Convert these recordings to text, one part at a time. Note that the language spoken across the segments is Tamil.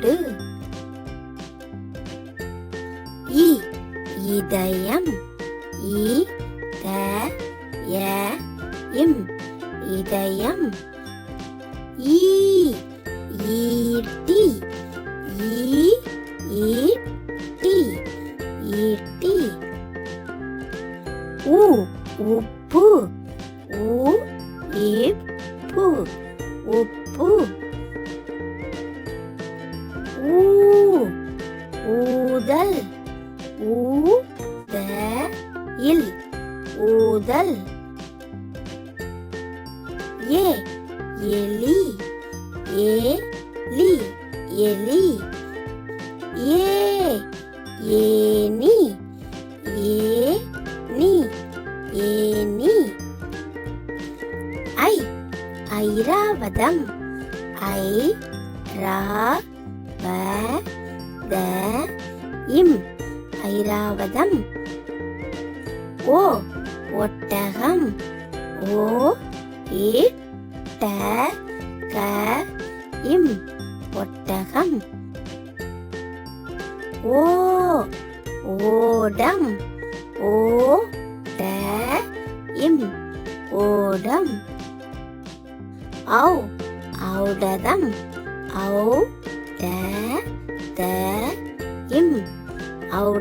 நாடு இ இதயம் இ த ய இம் இதயம். ஈ ஈட்டி ஈ ஈட்டி ஈட்டி. உ உப்பு உ இப்பு உப்பு. ஊதல் ஊ த இல் ஊதல். ஏ எலி ஏ லி எலி. ஏ ஏனி ஏ நீ ஏனி ஐ ஐராவதம் ஐ ரா வ த ஐராவதம் ஓ ஒட்டகம். ஓ இ ட க இம் ஒட்டகம். ஓ ஓடம். ஓ ட இம் ஓடம். ஔ ஔடதம். ஔ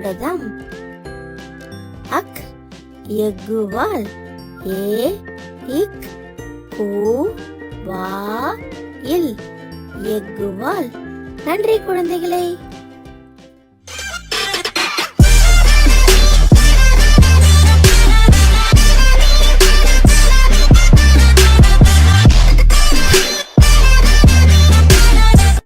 ஔடதம் அக் எக்குவால் ஏ இக் கூ வா இல் எக்குவால் நன்றி குழந்தைகளே.